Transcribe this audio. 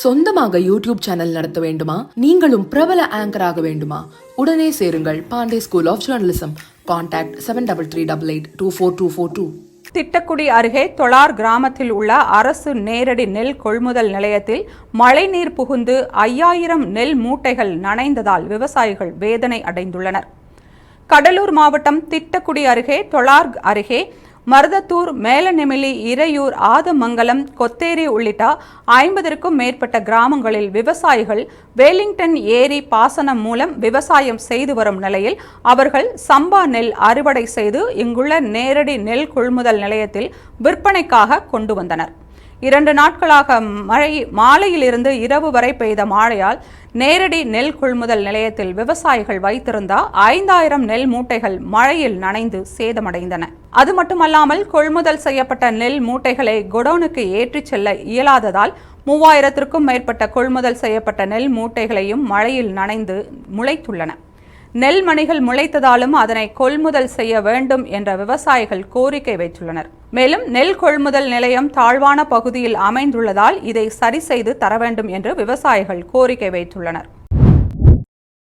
சொந்தமாக YouTube channel நடத்த வேண்டுமா? நீங்களும் பிரபல ஆங்கர் ஆக வேண்டுமா? உடனே சேருங்கள் Pandey school of journalism contact seven double three double eight two four two four two Thittakudi அருகே தொளார் கிராமத்தில் உள்ள அரசு நேரடி நெல் கொள்முதல் நிலையத்தில் மழைநீர் புகுந்து ஐயாயிரம் நெல் மூட்டைகள் நனைந்ததால் விவசாயிகள் வேதனை அடைந்துள்ளனர். கடலூர் மாவட்டம் திட்டக்குடி அருகே தொளார் அருகே மருதத்தூர் மேலநெமிலி இறையூர் ஆதமங்கலம் கொத்தேரி உள்ளிட்ட ஐம்பதற்கும் மேற்பட்ட கிராமங்களில் விவசாயிகள் வேலிங்டன் ஏரி பாசனம் மூலம் விவசாயம் செய்து வரும் நிலையில் அவர்கள் சம்பா நெல் அறுவடை செய்து இங்குள்ள நேரடி நெல் கொள்முதல் நிலையத்தில் விற்பனைக்காக கொண்டு வந்தனர். இரண்டு நாட்களாக மழை மாலையிலிருந்து இரவு வரை பெய்த மழையால் நேரடி நெல் கொள்முதல் நிலையத்தில் விவசாயிகள் வைத்திருந்த ஐந்தாயிரம் நெல் மூட்டைகள் மழையில் நனைந்து சேதமடைந்தன. அது மட்டுமல்லாமல் கொள்முதல் செய்யப்பட்ட நெல் மூட்டைகளை குடோனுக்கு ஏற்றிச் செல்ல இயலாததால் மூவாயிரத்திற்கும் மேற்பட்ட கொள்முதல் செய்யப்பட்ட நெல் மூட்டைகளையும் மழையில் நனைந்து முளைத்துள்ளன. நெல் மணிகள் முளைத்ததாலும் அதனை கொள்முதல் செய்ய வேண்டும் என்ற விவசாயிகள் கோரிக்கை வைத்துள்ளனர். மேலும் நெல் கொள்முதல் நிலையம் தாழ்வான பகுதியில் அமைந்துள்ளதால் இதை சரி செய்து தர வேண்டும் என்று விவசாயிகள் கோரிக்கை வைத்துள்ளனர்.